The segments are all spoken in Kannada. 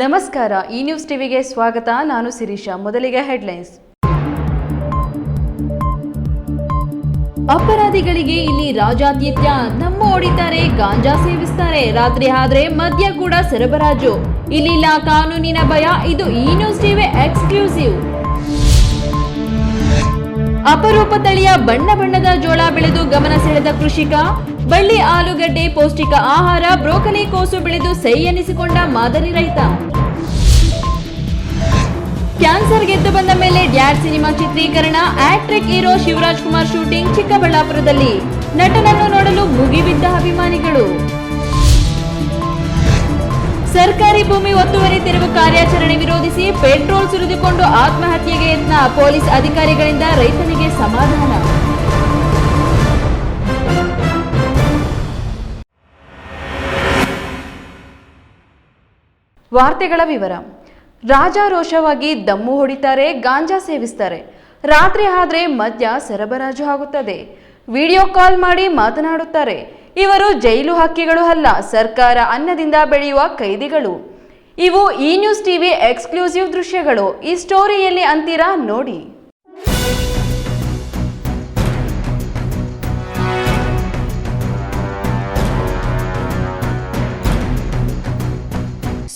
ನಮಸ್ಕಾರ, ಈ ನ್ಯೂಸ್ ಟಿವಿಗೆ ಸ್ವಾಗತ. ನಾನು ಶಿರೀಷಾ, ಮೊದಲಿಗೆ ಹೆಡ್ಲೈನ್ಸ್. ಅಪರಾಧಿಗಳಿಗೆ ಇಲ್ಲಿ ರಾಜಾದ್ಯತ್ಯ ನಮ್ಮ ಹೊಡಿತಾರೆ, ಗಾಂಜಾ ಸೇವಿಸ್ತಾರೆ. ರಾತ್ರಿ ಆದ್ರೆ ಮದ್ಯ ಕೂಡ ಸರಬರಾಜು. ಇಲ್ಲಿಲ್ಲ ಕಾನೂನಿನ ಭಯ, ಇದು ಈ ನ್ಯೂಸ್ ಟಿವಿ ಎಕ್ಸ್ಕ್ಲೂಸಿವ್. ಅಪರೂಪ ತಳಿಯ ಬಣ್ಣ ಬಣ್ಣದ ಜೋಳ ಬೆಳೆದು ಗಮನ ಸೆಳೆದ ಕೃಷಿಕ, ಬಳ್ಳಿ ಆಲೂಗಡ್ಡೆ ಪೌಷ್ಟಿಕ ಆಹಾರ, ಬ್ರೋಕಲಿ ಕೋಸು ಬೆಳೆದು ಸೈ ಎನಿಸಿಕೊಂಡ ಮಾದರಿ ರೈತ. ಕ್ಯಾನ್ಸರ್ ಗೆದ್ದು ಬಂದ ಮೇಲೆ ಡ್ಯಾಡ್ ಸಿನಿಮಾ ಚಿತ್ರೀಕರಣ ಆಕ್ಟ್ರಿಕ್ ಹೀರೋ ಶಿವರಾಜ್ ಕುಮಾರ್ ಶೂಟಿಂಗ್ ಚಿಕ್ಕಬಳ್ಳಾಪುರದಲ್ಲಿ. ನಟನನ್ನು ನೋಡಲು ಮುಗಿಬಿದ್ದ ಅಭಿಮಾನಿಗಳು. ಸರ್ಕಾರಿ ಭೂಮಿ ಒತ್ತುವರಿ ತೆರವು ಕಾರ್ಯಾಚರಣೆ ವಿರೋಧಿಸಿ ಪೆಟ್ರೋಲ್ ಸುರಿದುಕೊಂಡು ಆತ್ಮಹತ್ಯೆಗೆ ಯತ್ನ ಪೊಲೀಸ್ ಅಧಿಕಾರಿಗಳಿಂದ ರೈತನಿಗೆ ಸಮಾಧಾನ. ವಾರ್ತೆಗಳ ವಿವರ. ರಾಜಾರೋಷವಾಗಿ ದಮ್ಮು ಹೊಡಿತಾರೆ, ಗಾಂಜಾ ಸೇವಿಸ್ತಾರೆ. ರಾತ್ರಿ ಆದ್ರೆ ಮದ್ಯ ಸರಬರಾಜು ಆಗುತ್ತದೆ. ವಿಡಿಯೋ ಕಾಲ್ ಮಾಡಿ ಮಾತನಾಡುತ್ತಾರೆ. ಇವರು ಜೈಲು ಹಕ್ಕಿಗಳು ಅಲ್ಲ, ಸರ್ಕಾರ ಅನ್ನದಿಂದ ಬೆಳೆಯುವ ಕೈದಿಗಳು. ಇವು ಈ ನ್ಯೂಸ್ ಟಿವಿ ಎಕ್ಸ್ಕ್ಲೂಸಿವ್ ದೃಶ್ಯಗಳು. ಈ ಸ್ಟೋರಿಯಲ್ಲಿ ಅಂತೀರಾ ನೋಡಿ.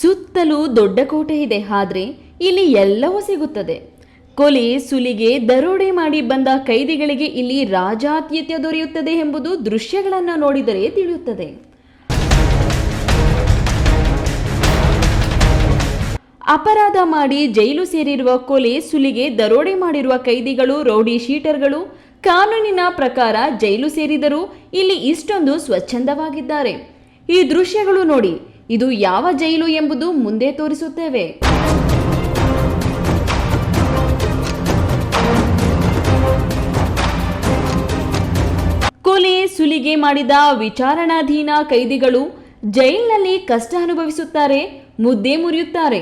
ಸುತ್ತಲೂ ದೊಡ್ಡ ಕೋಟೆ ಇದೆ, ಆದ್ರೆ ಇಲ್ಲಿ ಎಲ್ಲವೂ ಸಿಗುತ್ತದೆ. ಕೊಲೆ, ಸುಲಿಗೆ, ದರೋಡೆ ಮಾಡಿ ಬಂದ ಕೈದಿಗಳಿಗೆ ಇಲ್ಲಿ ರಾಜಾತಿಥ್ಯ ದೊರೆಯುತ್ತದೆ ಎಂಬುದು ದೃಶ್ಯಗಳನ್ನು ನೋಡಿದರೆ ತಿಳಿಯುತ್ತದೆ. ಅಪರಾಧ ಮಾಡಿ ಜೈಲು ಸೇರಿರುವ ಕೊಲೆ, ಸುಲಿಗೆ, ದರೋಡೆ ಮಾಡಿರುವ ಕೈದಿಗಳು, ರೌಡಿ ಶೀಟರ್ಗಳು, ಕಾನೂನಿನ ಪ್ರಕಾರ ಜೈಲು ಸೇರಿದರೂ ಇಲ್ಲಿ ಇಷ್ಟೊಂದು ಸ್ವಚ್ಛಂದವಾಗಿದ್ದಾರೆ. ಈ ದೃಶ್ಯಗಳು ನೋಡಿ, ಇದು ಯಾವ ಜೈಲು ಎಂಬುದು ಮುಂದೆ ತೋರಿಸುತ್ತೇವೆ. ಕೊಲೆ ಸುಲಿಗೆ ಮಾಡಿದ ವಿಚಾರಣಾಧೀನ ಕೈದಿಗಳು ಜೈಲಿನಲ್ಲಿ ಕಷ್ಟ ಅನುಭವಿಸುತ್ತಾರೆ ಮುದ್ದೆ ಮುರಿಯುತ್ತಾರೆ.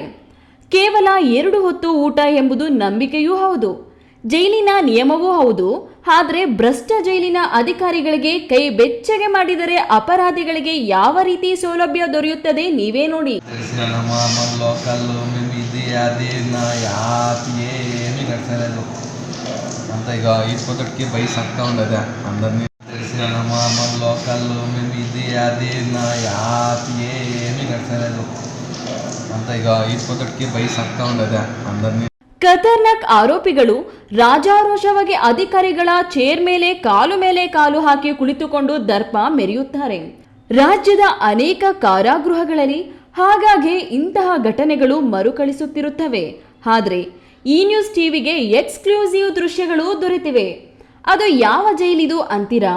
ಕೇವಲ ಎರಡು ಹೊತ್ತು ಊಟ ಎಂಬುದು ನಂಬಿಕೆಯೂ ಹೌದು. ಜೈಲಿನ ನಿಯಮವೂ ಹೌದು. ಆದರೆ ಭ್ರಷ್ಟ ಜೈಲಿನ ಅಧಿಕಾರಿಗಳಿಗೆ ಕೈ ಬೆಚ್ಚಗೆ ಮಾಡಿದರೆ ಅಪರಾಧಿಗಳಿಗೆ ಯಾವ ರೀತಿ ಸೌಲಭ್ಯ ದೊರೆಯುತ್ತದೆ ನೀವೇ ನೋಡಿ. ಅಂತ ಈಗ నా యాప్ ఏమీ నడచలేదు అంత ఇక ఈసుకోతడికి భయ సక్తా ఉండదు అందరినీ తెలిసిన మామూలు లోకల్లో మేము ఇది అది నా యాప్ ఏమీ నడచలేదు అంత ఇక ఈసుకోతడికి భయ సక్తా ఉండదు అందరినీ ಖತರ್ನಾಕ್ ಆರೋಪಿಗಳು ರಾಜಾರೋಷವಾಗಿ ಅಧಿಕಾರಿಗಳ ಚೇರ್ ಮೇಲೆ ಕಾಲು ಮೇಲೆ ಕಾಲು ಹಾಕಿ ಕುಳಿತುಕೊಂಡು ದರ್ಪ ಮೆರೆಯುತ್ತಾರೆ ರಾಜ್ಯದ ಅನೇಕ ಕಾರಾಗೃಹಗಳಲ್ಲಿ ಹಾಗಾಗಿ ಇಂತಹ ಘಟನೆಗಳು ಮರುಕಳಿಸುತ್ತಿರುತ್ತವೆ ಆದರೆ ಈ ನ್ಯೂಸ್ ಟಿವಿಗೆ ಎಕ್ಸ್ಕ್ಲೂಸಿವ್ ದೃಶ್ಯಗಳು ದೊರೆತಿವೆ ಅದು ಯಾವ ಜೈಲಿದು ಅಂತೀರಾ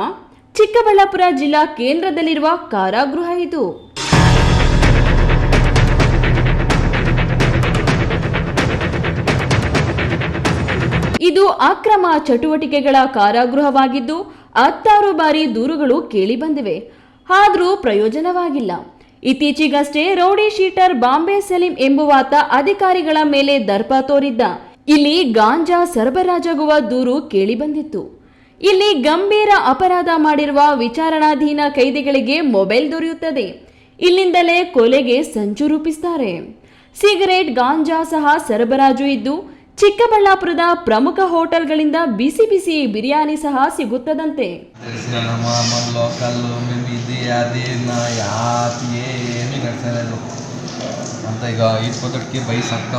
ಚಿಕ್ಕಬಳ್ಳಾಪುರ ಜಿಲ್ಲಾ ಕೇಂದ್ರದಲ್ಲಿರುವ ಕಾರಾಗೃಹ ಇದು. ಇದು ಅಕ್ರಮ ಚಟುವಟಿಕೆಗಳ ಕಾರಾಗೃಹವಾಗಿದ್ದು, ಹತ್ತಾರು ಬಾರಿ ದೂರುಗಳು ಕೇಳಿಬಂದಿವೆ ಆದರೂ ಪ್ರಯೋಜನವಾಗಿಲ್ಲ. ಇತ್ತೀಚೆಗಷ್ಟೇ ರೌಡಿ ಶೀಟರ್ ಬಾಂಬೆ ಸಲೀಂ ಎಂಬುವಾತ ಅಧಿಕಾರಿಗಳ ಮೇಲೆ ದರ್ಪ ತೋರಿದ್ದ. ಇಲ್ಲಿ ಗಾಂಜಾ ಸರಬರಾಜಾಗುವ ದೂರು ಕೇಳಿಬಂದಿತ್ತು ಇಲ್ಲಿ ಗಂಭೀರ ಅಪರಾಧ ಮಾಡಿರುವ ವಿಚಾರಣಾಧೀನ ಕೈದಿಗಳಿಗೆ ಮೊಬೈಲ್ ದೊರೆಯುತ್ತದೆ. ಇಲ್ಲಿಂದಲೇ ಕೊಲೆಗೆ ಸಂಚು ರೂಪಿಸುತ್ತಾರೆ ಸಿಗರೇಟ್, ಗಾಂಜಾ ಸಹ ಸರಬರಾಜು ಇದ್ದು, ಚಿಕ್ಕಬಳ್ಳಾಪುರದ ಪ್ರಮುಖ ಹೋಟೆಲ್ಗಳಿಂದ ಬಿಸಿ ಬಿಸಿ ಬಿರಿಯಾನಿ ಸಹ ಸಿಗುತ್ತದಂತೆ. ಅಂತ ಈಗ ಬೈಸ್ ಆಗ್ತಾ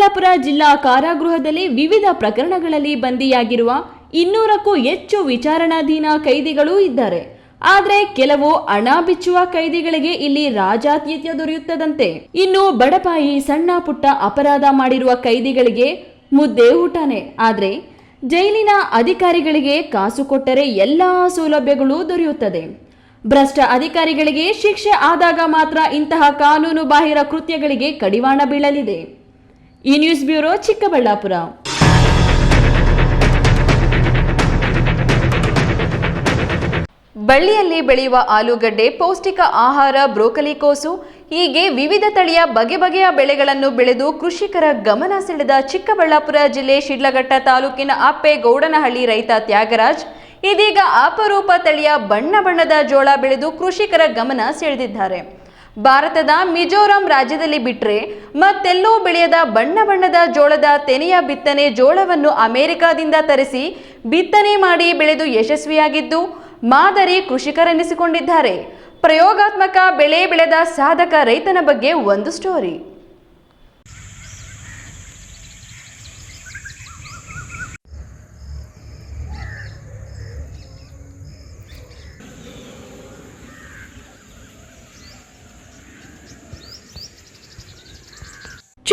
ಚಿಕ್ಕಬಳ್ಳಾಪುರ ಜಿಲ್ಲಾ ಕಾರಾಗೃಹದಲ್ಲಿ ವಿವಿಧ ಪ್ರಕರಣಗಳಲ್ಲಿ ಬಂದಿಯಾಗಿರುವ ಇನ್ನೂರಕ್ಕೂ ಹೆಚ್ಚು ವಿಚಾರಣಾಧೀನ ಕೈದಿಗಳು ಇದ್ದಾರೆ. ಆದರೆ ಕೆಲವು ಹಣ ಬಿಚ್ಚುವ ಕೈದಿಗಳಿಗೆ ಇಲ್ಲಿ ರಾಜಾತಿಥ್ಯ ದೊರೆಯುತ್ತದಂತೆ. ಇನ್ನು ಬಡಪಾಯಿ ಸಣ್ಣ ಪುಟ್ಟ ಅಪರಾಧ ಮಾಡಿರುವ ಕೈದಿಗಳಿಗೆ ಮುದ್ದೆ ಊಟನೆ. ಆದರೆ ಜೈಲಿನ ಅಧಿಕಾರಿಗಳಿಗೆ ಕಾಸು ಕೊಟ್ಟರೆ ಎಲ್ಲಾ ಸೌಲಭ್ಯಗಳು ದೊರೆಯುತ್ತದೆ. ಭ್ರಷ್ಟ ಅಧಿಕಾರಿಗಳಿಗೆ ಶಿಕ್ಷೆ ಆದಾಗ ಮಾತ್ರ ಇಂತಹ ಕಾನೂನು ಬಾಹಿರ ಕೃತ್ಯಗಳಿಗೆ ಕಡಿವಾಣ ಬೀಳಲಿದೆ. ಈ ನ್ಯೂಸ್ ಬ್ಯೂರೋ ಚಿಕ್ಕಬಳ್ಳಾಪುರ. ಬಳ್ಳಿಯಲ್ಲಿ ಬೆಳೆಯುವ ಆಲೂಗಡ್ಡೆ ಪೌಷ್ಟಿಕ ಆಹಾರ, ಬ್ರೋಕಲಿ ಕೋಸು, ಹೀಗೆ ವಿವಿಧ ತಳಿಯ ಬಗೆ ಬಗೆಯ ಬೆಳೆಗಳನ್ನು ಬೆಳೆದು ಕೃಷಿಕರ ಗಮನ ಸೆಳೆದ ಚಿಕ್ಕಬಳ್ಳಾಪುರ ಜಿಲ್ಲೆ ಶಿಡ್ಲಘಟ್ಟ ತಾಲೂಕಿನ ಅಪ್ಪೆ ಗೌಡನಹಳ್ಳಿ ರೈತ ತ್ಯಾಗರಾಜ್, ಇದೀಗ ಅಪರೂಪ ತಳಿಯ ಬಣ್ಣ ಬಣ್ಣದ ಜೋಳ ಬೆಳೆದು ಕೃಷಿಕರ ಗಮನ ಸೆಳೆದಿದ್ದಾರೆ. ಭಾರತದ ಮಿಜೋರಾಂ ರಾಜ್ಯದಲ್ಲಿ ಬಿಟ್ಟರೆ ಮತ್ತೆಲ್ಲೋ ಬೆಳೆಯದ ಬಣ್ಣ ಬಣ್ಣದ ಜೋಳದ ತೆನೆಯ ಬಿತ್ತನೆ ಜೋಳವನ್ನು ಅಮೆರಿಕಾದಿಂದ ತರಿಸಿ ಬಿತ್ತನೆ ಮಾಡಿ ಬೆಳೆದು ಯಶಸ್ವಿಯಾಗಿದ್ದು ಮಾದರಿ ಕೃಷಿಕರೆನಿಸಿಕೊಂಡಿದ್ದಾರೆ. ಪ್ರಯೋಗಾತ್ಮಕ ಬೆಳೆ ಬೆಳೆದ ಸಾಧಕ ರೈತನ ಬಗ್ಗೆ ಒಂದು ಸ್ಟೋರಿ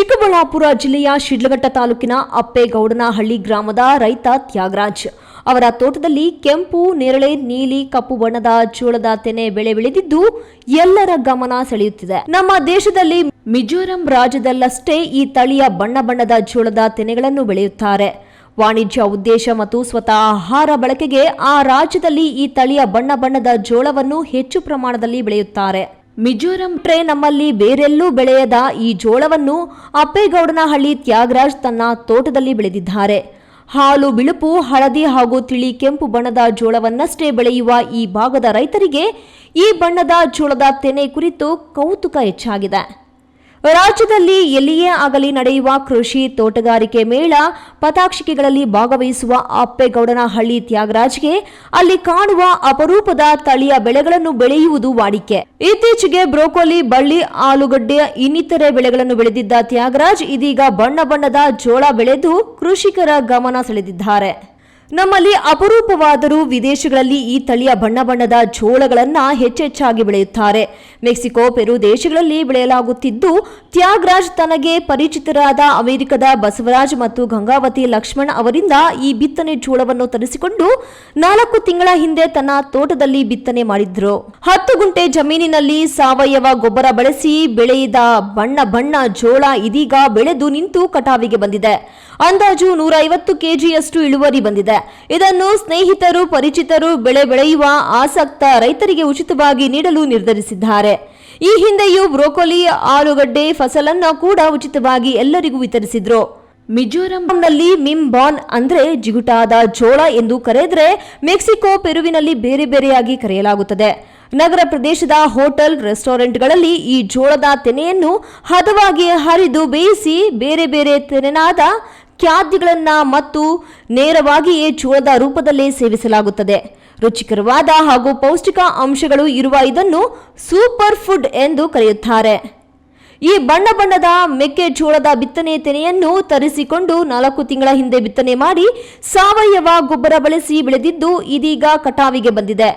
ಚಿಕ್ಕಬಳ್ಳಾಪುರ ಜಿಲ್ಲೆಯ ಶಿಡ್ಲಘಟ್ಟ ತಾಲೂಕಿನ ಅಪ್ಪೇಗೌಡನಹಳ್ಳಿ ಗ್ರಾಮದ ರೈತ ತ್ಯಾಗರಾಜ್. ಅವರ ತೋಟದಲ್ಲಿ ಕೆಂಪು, ನೇರಳೆ, ನೀಲಿ, ಕಪ್ಪು ಬಣ್ಣದ ಜೋಳದ ತೆನೆ ಬೆಳೆ ಬೆಳೆದಿದ್ದು ಎಲ್ಲರ ಗಮನ ಸೆಳೆಯುತ್ತಿದೆ. ನಮ್ಮ ದೇಶದಲ್ಲಿ ಮಿಜೋರಂ ರಾಜ್ಯದಲ್ಲಷ್ಟೇ ಈ ತಳಿಯ ಬಣ್ಣ ಬಣ್ಣದ ಜೋಳದ ತೆನೆಗಳನ್ನು ಬೆಳೆಯುತ್ತಾರೆ. ವಾಣಿಜ್ಯ ಉದ್ದೇಶ ಮತ್ತು ಸ್ವತಃ ಆಹಾರ ಬಳಕೆಗೆ ಆ ರಾಜ್ಯದಲ್ಲಿ ಈ ತಳಿಯ ಬಣ್ಣ ಬಣ್ಣದ ಜೋಳವನ್ನು ಹೆಚ್ಚು ಪ್ರಮಾಣದಲ್ಲಿ ಬೆಳೆಯುತ್ತಾರೆ. ಮಿಜೋರಾಂ ಟ್ರೇ ನಮ್ಮಲ್ಲಿ ಬೇರೆಲ್ಲೂ ಬೆಳೆಯದ ಈ ಜೋಳವನ್ನು ಅಪ್ಪೇಗೌಡನಹಳ್ಳಿ ತ್ಯಾಗರಾಜ್ ತನ್ನ ತೋಟದಲ್ಲಿ ಬೆಳೆದಿದ್ದಾರೆ. ಹಾಲು, ಬಿಳುಪು, ಹಳದಿ ಹಾಗೂ ತಿಳಿ ಕೆಂಪು ಬಣ್ಣದ ಜೋಳವನ್ನಷ್ಟೇ ಬೆಳೆಯುವ ಈ ಭಾಗದ ರೈತರಿಗೆ ಈ ಬಣ್ಣದ ಜೋಳದ ತೆನೆ ಕುರಿತು ಕೌತುಕ ಹೆಚ್ಚಾಗಿದೆ. ರಾಜ್ಯದಲ್ಲಿ ಎಲ್ಲಿಯೇ ಆಗಲಿ ನಡೆಯುವ ಕೃಷಿ ತೋಟಗಾರಿಕೆ ಮೇಳ, ಪತಾಕ್ಷಿಕೆಗಳಲ್ಲಿ ಭಾಗವಹಿಸುವ ಅಪ್ಪೇಗೌಡನಹಳ್ಳಿ ತ್ಯಾಗರಾಜ್ಗೆ ಅಲ್ಲಿ ಕಾಣುವ ಅಪರೂಪದ ತಳಿಯ ಬೆಳೆಗಳನ್ನು ಬೆಳೆಯುವುದು ವಾಡಿಕೆ. ಇತ್ತೀಚೆಗೆ ಬ್ರೋಕೋಲಿ, ಬಳ್ಳಿ, ಆಲೂಗಡ್ಡೆ, ಇನ್ನಿತರೆ ಬೆಳೆಗಳನ್ನು ಬೆಳೆದಿದ್ದ ತ್ಯಾಗರಾಜ್ ಇದೀಗ ಬಣ್ಣ ಬಣ್ಣದ ಜೋಳ ಬೆಳೆದು ಕೃಷಿಕರ ಗಮನ ಸೆಳೆದಿದ್ದಾರೆ. ನಮ್ಮಲ್ಲಿ ಅಪರೂಪವಾದರೂ ವಿದೇಶಗಳಲ್ಲಿ ಈ ತಳಿಯ ಬಣ್ಣ ಬಣ್ಣದ ಜೋಳಗಳನ್ನ ಹೆಚ್ಚೆಚ್ಚಾಗಿ ಬೆಳೆಯುತ್ತಾರೆ. ಮೆಕ್ಸಿಕೋ, ಪೆರು ದೇಶಗಳಲ್ಲಿ ಬೆಳೆಯಲಾಗುತ್ತಿದ್ದು, ತ್ಯಾಗರಾಜ್ ತನಗೆ ಪರಿಚಿತರಾದ ಅಮೆರಿಕದ ಬಸವರಾಜ್ ಮತ್ತು ಗಂಗಾವತಿ ಲಕ್ಷ್ಮಣ್ ಅವರಿಂದ ಈ ಬಿತ್ತನೆ ಜೋಳವನ್ನು ತರಿಸಿಕೊಂಡು ನಾಲ್ಕು ತಿಂಗಳ ಹಿಂದೆ ತನ್ನ ತೋಟದಲ್ಲಿ ಬಿತ್ತನೆ ಮಾಡಿದ್ರು. ಹತ್ತು ಗುಂಟೆ ಜಮೀನಿನಲ್ಲಿ ಸಾವಯವ ಗೊಬ್ಬರ ಬಳಸಿ ಬೆಳೆಯಿದ ಬಣ್ಣ ಬಣ್ಣ ಜೋಳ ಇದೀಗ ಬೆಳೆದು ನಿಂತು ಕಟಾವಿಗೆ ಬಂದಿದೆ. ಅಂದಾಜು ನೂರ ಐವತ್ತು ಕೆಜಿಯಷ್ಟು ಇಳುವರಿ ಬಂದಿದೆ. ಇದನ್ನು ಸ್ನೇಹಿತರು ಪರಿಚಿತರು ಬೆಳೆ ಬೆಳೆಯುವ ಆಸಕ್ತ ರೈತರಿಗೆ ಉಚಿತವಾಗಿ ನೀಡಲು ನಿರ್ಧರಿಸಿದ್ದಾರೆ. ಈ ಹಿಂದೆಯೂ ಬ್ರೋಕೊಲಿ ಆಲೂಗಡ್ಡೆ ಫಸಲನ್ನು ಕೂಡ ಉಚಿತವಾಗಿ ಎಲ್ಲರಿಗೂ ವಿತರಿಸಿದ್ರು. ಮಿಜೋರಂನಲ್ಲಿ ಮಿಂಬಾನ್ ಅಂದ್ರೆ ಜಿಗುಟಾದ ಜೋಳ ಎಂದು ಕರೆದರೆ ಮೆಕ್ಸಿಕೋ ಪೆರುವಿನಲ್ಲಿ ಬೇರೆ ಬೇರೆಯಾಗಿ ಕರೆಯಲಾಗುತ್ತದೆ. ನಗರ ಪ್ರದೇಶದ ಹೋಟೆಲ್ ರೆಸ್ಟೋರೆಂಟ್ಗಳಲ್ಲಿ ಈ ಜೋಳದ ತೆನೆಯನ್ನು ಹದವಾಗಿ ಹರಿದು ಬೇಯಿಸಿ ಬೇರೆ ಬೇರೆ ತೆನೆನಾದ ಖಾದ್ಯಗಳನ್ನ ಮತ್ತು ನೇರವಾಗಿಯೇ ಜೋಳದ ರೂಪದಲ್ಲೇ ಸೇವಿಸಲಾಗುತ್ತದೆ. ರುಚಿಕರವಾದ ಹಾಗೂ ಪೌಷ್ಟಿಕ ಅಂಶಗಳು ಇರುವ ಇದನ್ನು ಸೂಪರ್ ಫುಡ್ ಎಂದು ಕರೆಯುತ್ತಾರೆ. ಈ ಬಣ್ಣ ಬಣ್ಣದ ಮೆಕ್ಕೆಜೋಳದ ಬಿತ್ತನೆ ತೆನೆಯನ್ನು ತರಿಸಿಕೊಂಡು ನಾಲ್ಕು ತಿಂಗಳ ಹಿಂದೆ ಬಿತ್ತನೆ ಮಾಡಿ ಸಾವಯವ ಗೊಬ್ಬರ ಬಳಸಿ ಬೆಳೆದಿದ್ದು ಇದೀಗ ಕಟಾವಿಗೆ ಬಂದಿದೆ.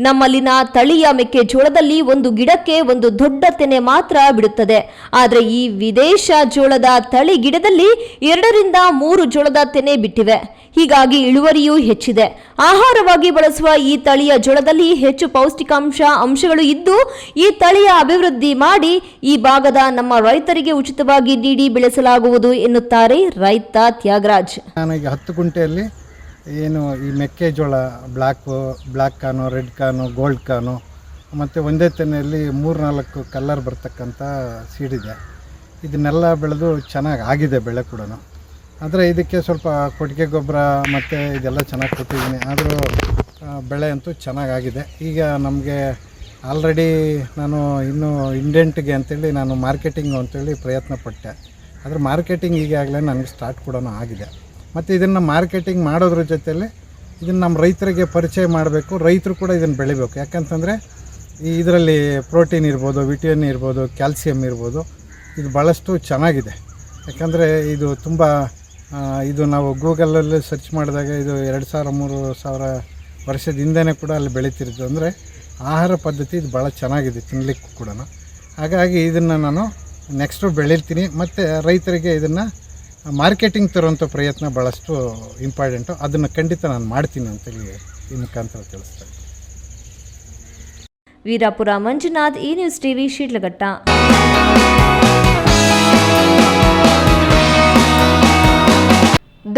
ನಮ್ಮಲ್ಲಿನ ತಳಿಯ ಮೆಕ್ಕೆಜೋಳದಲ್ಲಿ ಒಂದು ಗಿಡಕ್ಕೆ ಒಂದು ದೊಡ್ಡ ತೆನೆ ಮಾತ್ರ ಬಿಡುತ್ತದೆ. ಆದರೆ ಈ ವಿದೇಶ ಜೋಳದ ತಳಿ ಗಿಡದಲ್ಲಿ ಎರಡರಿಂದ ಮೂರು ಜೋಳದ ತೆನೆ ಬಿಟ್ಟಿವೆ. ಹೀಗಾಗಿ ಇಳುವರಿಯೂ ಹೆಚ್ಚಿದೆ. ಆಹಾರವಾಗಿ ಬಳಸುವ ಈ ತಳಿಯ ಜೋಳದಲ್ಲಿ ಹೆಚ್ಚು ಪೌಷ್ಟಿಕಾಂಶ ಅಂಶಗಳು ಇದ್ದು, ಈ ತಳಿಯ ಅಭಿವೃದ್ಧಿ ಮಾಡಿ ಈ ಭಾಗದ ನಮ್ಮ ರೈತರಿಗೆ ಉಚಿತವಾಗಿ ನೀಡಿ ಬೆಳೆಸಲಾಗುವುದು ಎನ್ನುತ್ತಾರೆ ರೈತ ತ್ಯಾಗರಾಜ್. ನನಗೆ ಹತ್ತು ಗುಂಟೆಯಲ್ಲಿ ಏನು ಈ ಮೆಕ್ಕೆಜೋಳ black black corn red corn gold corn ಮತ್ತು ಒಂದೇ ತೆನೆಯಲ್ಲಿ ಮೂರು ನಾಲ್ಕು ಕಲ್ಲರ್ ಬರ್ತಕ್ಕಂಥ ಸೀಡಿದೆ ಇದನ್ನೆಲ್ಲ ಬೆಳೆದು ಚೆನ್ನಾಗಿ ಆಗಿದೆ ಬೆಳೆ ಕೂಡ ಆದರೆ ಇದಕ್ಕೆ ಸ್ವಲ್ಪ ಕೊಟ್ಟಿಗೆ ಗೊಬ್ಬರ ಮತ್ತು ಇದೆಲ್ಲ ಚೆನ್ನಾಗಿ ಕೊಟ್ಟಿದ್ದೀನಿ. ಆದರೂ ಬೆಳೆ ಅಂತೂ ಚೆನ್ನಾಗಾಗಿದೆ ಈಗ ನಮಗೆ ಆಲ್ರೆಡಿ ನಾನು ಇನ್ನೂ ಇಂಡೆಂಟ್ಗೆ ಅಂತೇಳಿ ನಾನು ಮಾರ್ಕೆಟಿಂಗು ಅಂತೇಳಿ ಪ್ರಯತ್ನ ಪಟ್ಟೆ. ಆದರೆ ಮಾರ್ಕೆಟಿಂಗ್ ಈಗಾಗಲೇ ನನಗೆ ಸ್ಟಾರ್ಟ್ ಕೂಡ ಆಗಿದೆ. ಮತ್ತು ಇದನ್ನು ಮಾರ್ಕೆಟಿಂಗ್ ಮಾಡೋದ್ರ ಜೊತೆಯಲ್ಲಿ ಇದನ್ನು ನಮ್ಮ ರೈತರಿಗೆ ಪರಿಚಯ ಮಾಡಬೇಕು. ರೈತರು ಕೂಡ ಇದನ್ನು ಬೆಳಿಬೇಕು. ಯಾಕಂತಂದರೆ ಈ ಇದರಲ್ಲಿ ಪ್ರೋಟೀನ್ ಇರ್ಬೋದು, ವಿಟಮಿನ್ ಇರ್ಬೋದು, ಕ್ಯಾಲ್ಸಿಯಂ ಇರ್ಬೋದು. ಇದು ಭಾಳಷ್ಟು ಚೆನ್ನಾಗಿದೆ. ಯಾಕಂದರೆ ಇದು ತುಂಬ ಇದು ನಾವು ಗೂಗಲಲ್ಲಿ ಸರ್ಚ್ ಮಾಡಿದಾಗ ಇದು ಎರಡು ಸಾವಿರ, ಮೂರು ಸಾವಿರ ವರ್ಷದ ಕೂಡ ಅಲ್ಲಿ ಬೆಳೀತಿರೋದು. ಅಂದರೆ ಆಹಾರ ಪದ್ಧತಿ ಇದು ಭಾಳ ಚೆನ್ನಾಗಿದೆ ತಿನ್ನಲಿಕ್ಕೂ ಕೂಡ ಹಾಗಾಗಿ ಇದನ್ನು ನಾನು ನೆಕ್ಸ್ಟು ಬೆಳೀತೀನಿ. ಮತ್ತು ರೈತರಿಗೆ ಇದನ್ನು ಮಾರ್ಕೆಟಿಂಗ್ ತರುವಂಥ ಪ್ರಯತ್ನ ಭಾಳಷ್ಟು ಇಂಪಾರ್ಟೆಂಟು. ಅದನ್ನು ಖಂಡಿತ ನಾನು ಮಾಡ್ತೀನಿ ಅಂತೇಳಿ ಈ ಮುಖಾಂತರ ತಿಳಿಸ್ತಾರೆ ವೀರಾಪುರ ಮಂಜುನಾಥ್ ಈ ನ್ಯೂಸ್ ಟಿವಿ ಶೀಟ್ಲಘಟ್ಟ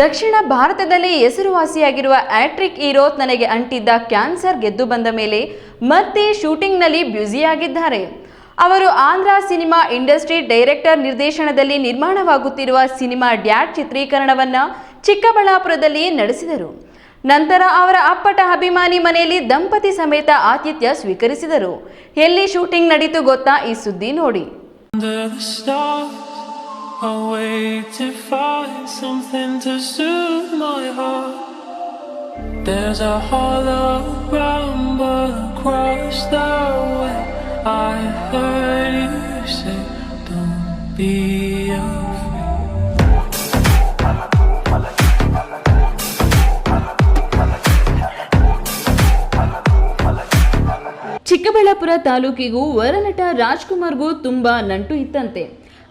ದಕ್ಷಿಣ ಭಾರತದಲ್ಲಿ ಹೆಸರುವಾಸಿಯಾಗಿರುವ ಆಟ್ರಿಕ್ ಈರೋತ್ ನನಗೆ ಅಂಟಿದ್ದ ಕ್ಯಾನ್ಸರ್ ಗೆದ್ದು ಬಂದ ಮೇಲೆ ಮತ್ತೆ ಶೂಟಿಂಗ್ನಲ್ಲಿ ಬ್ಯುಸಿಯಾಗಿದ್ದಾರೆ. ಅವರು ಆಂಧ್ರ ಸಿನಿಮಾ ಇಂಡಸ್ಟ್ರಿ ಡೈರೆಕ್ಟರ್ ನಿರ್ದೇಶನದಲ್ಲಿ ನಿರ್ಮಾಣವಾಗುತ್ತಿರುವ ಸಿನಿಮಾ ಡ್ಯಾಡ್ ಚಿತ್ರೀಕರಣವನ್ನ ಚಿಕ್ಕಬಳ್ಳಾಪುರದಲ್ಲಿ ನಡೆಸಿದರು. ನಂತರ ಅವರ ಅಪ್ಪಟ ಅಭಿಮಾನಿ ಮನೆಯಲ್ಲಿ ದಂಪತಿ ಸಮೇತ ಆತಿಥ್ಯ ಸ್ವೀಕರಿಸಿದರು. ಎಲ್ಲಿ ಶೂಟಿಂಗ್ ನಡೀತು ಗೊತ್ತಾ ಈ ಸುದ್ದಿ ನೋಡಿ. Be ಚಿಕ್ಕಬಳ್ಳಾಪುರ ತಾಲೂಕಿಗೂ ವರನಟ ರಾಜ್ಕುಮಾರ್ಗೂ ತುಂಬಾ ನಂಟು ಇತ್ತಂತೆ.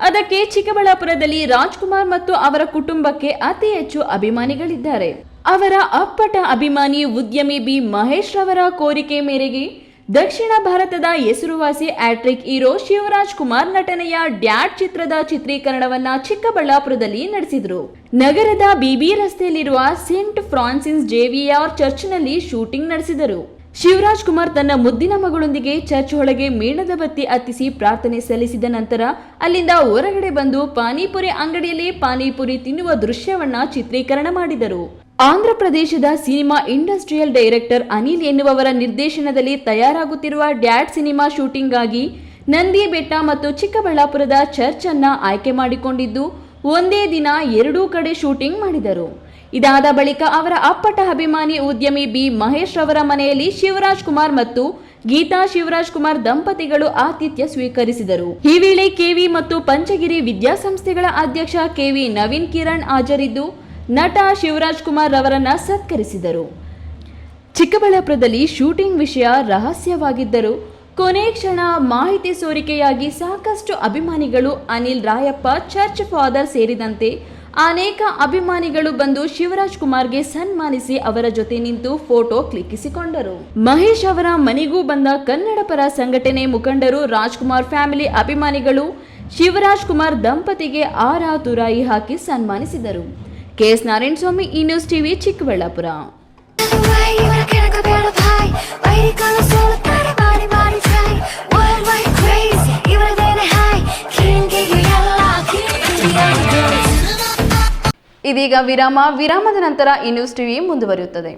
ಅದಕ್ಕೆ ಚಿಕ್ಕಬಳ್ಳಾಪುರದಲ್ಲಿ ರಾಜ್ಕುಮಾರ್ ಮತ್ತು ಅವರ ಕುಟುಂಬಕ್ಕೆ ಅತಿ ಹೆಚ್ಚು ಅಭಿಮಾನಿಗಳಿದ್ದಾರೆ. ಅವರ ಅಪ್ಪಟ ಅಭಿಮಾನಿ ಉದ್ಯಮಿ ಬಿ ಮಹೇಶ್ ರವರ ಕೋರಿಕೆ ಮೇರೆಗೆ ದಕ್ಷಿಣ ಭಾರತದ ಹೆಸರುವಾಸಿ ಆಟ್ರಿಕ್ ಹೀರೋ ಶಿವರಾಜ್ ಕುಮಾರ್ ನಟನೆಯ ಡ್ಯಾಡ್ ಚಿತ್ರದ ಚಿತ್ರೀಕರಣವನ್ನ ಚಿಕ್ಕಬಳ್ಳಾಪುರದಲ್ಲಿ ನಡೆಸಿದ್ರು. ನಗರದ ಬಿಬಿ ರಸ್ತೆಯಲ್ಲಿರುವ ಸೇಂಟ್ ಫ್ರಾನ್ಸಿಸ್ ಜೇವಿಯರ್ ಚರ್ಚ್ನಲ್ಲಿ ಶೂಟಿಂಗ್ ನಡೆಸಿದರು. ಶಿವರಾಜ್ ಕುಮಾರ್ ತನ್ನ ಮುದ್ದಿನ ಮಗಳೊಂದಿಗೆ ಚರ್ಚ್ ಒಳಗೆ ಮೇಣದ ಬತ್ತಿ ಹತ್ತಿಸಿ ಪ್ರಾರ್ಥನೆ ಸಲ್ಲಿಸಿದ ನಂತರ ಅಲ್ಲಿಂದ ಹೊರಗಡೆ ಬಂದು ಪಾನಿಪುರಿ ಅಂಗಡಿಯಲ್ಲಿ ಪಾನಿಪುರಿ ತಿನ್ನುವ ದೃಶ್ಯವನ್ನ ಚಿತ್ರೀಕರಣ ಮಾಡಿದರು. ಆಂಧ್ರ ಪ್ರದೇಶದ ಸಿನಿಮಾ ಇಂಡಸ್ಟ್ರಿಯಲ್ ಡೈರೆಕ್ಟರ್ ಅನಿಲ್ ಎನ್ನುವವರ ನಿರ್ದೇಶನದಲ್ಲಿ ತಯಾರಾಗುತ್ತಿರುವ ಡ್ಯಾಡ್ ಸಿನಿಮಾ ಶೂಟಿಂಗ್ಗಾಗಿ ನಂದಿ ಬೆಟ್ಟ ಮತ್ತು ಚಿಕ್ಕಬಳ್ಳಾಪುರದ ಚರ್ಚ್ ಅನ್ನ ಆಯ್ಕೆ ಮಾಡಿಕೊಂಡಿದ್ದು, ಒಂದೇ ದಿನ ಎರಡೂ ಕಡೆ ಶೂಟಿಂಗ್ ಮಾಡಿದರು. ಇದಾದ ಬಳಿಕ ಅವರ ಅಪ್ಪಟ ಅಭಿಮಾನಿ ಉದ್ಯಮಿ ಬಿ ಮಹೇಶ್ ರವರ ಮನೆಯಲ್ಲಿ ಶಿವರಾಜ್ ಕುಮಾರ್ ಮತ್ತು ಗೀತಾ ಶಿವರಾಜ್ ಕುಮಾರ್ ದಂಪತಿಗಳು ಆತಿಥ್ಯ ಸ್ವೀಕರಿಸಿದರು. ಈ ವೇಳೆ ಕೆವಿ ಮತ್ತು ಪಂಚಗಿರಿ ವಿದ್ಯಾಸಂಸ್ಥೆಗಳ ಅಧ್ಯಕ್ಷ ಕೆವಿ ನವೀನ್ ಕಿರಣ್ ಹಾಜರಿದ್ದು ನಟ ಶಿವರಾಜ್ ಕುಮಾರ್ ರವರನ್ನ ಸತ್ಕರಿಸಿದರು. ಚಿಕ್ಕಬಳ್ಳಾಪುರದಲ್ಲಿ ಶೂಟಿಂಗ್ ವಿಷಯ ರಹಸ್ಯವಾಗಿದ್ದರೂ, ಕೊನೆ ಕ್ಷಣ ಮಾಹಿತಿ ಸೋರಿಕೆಯಾಗಿ ಸಾಕಷ್ಟು ಅಭಿಮಾನಿಗಳು ಅನಿಲ್ ರಾಯಪ್ಪ, ಚರ್ಚ್ ಫಾದರ್ ಸೇರಿದಂತೆ ಅನೇಕ ಅಭಿಮಾನಿಗಳು ಬಂದು ಶಿವರಾಜ್ ಕುಮಾರ್ಗೆ ಸನ್ಮಾನಿಸಿ ಅವರ ಜೊತೆ ನಿಂತು ಫೋಟೋ ಕ್ಲಿಕ್ಕಿಸಿಕೊಂಡರು. ಮಹೇಶ್ ಅವರ ಮನೆಗೂ ಬಂದ ಕನ್ನಡ ಪರ ಸಂಘಟನೆ ಮುಖಂಡರು ರಾಜ್ಕುಮಾರ್ ಫ್ಯಾಮಿಲಿ ಅಭಿಮಾನಿಗಳು ಶಿವರಾಜ್ ಕುಮಾರ್ ದಂಪತಿಗೆ ಆರ ತುರಾಯಿ ಹಾಕಿ ಸನ್ಮಾನಿಸಿದರು. ಕೆಎಸ್ ನಾರಾಯಣ ಸ್ವಾಮಿ ಈ news TV Chikkaballapur Why you wanna get a better pie? Why you gonna solo body body body try? Worldwide crazy, you wanna get a high? Can't get you yellow, can't get you ಇದೀಗ ವಿರಾಮ ವಿರಾಮದ ನಂತರ ಈ ನ್ಯೂಸ್ ಟಿವಿ ಮುಂದುವರಿಯುತ್ತದೆ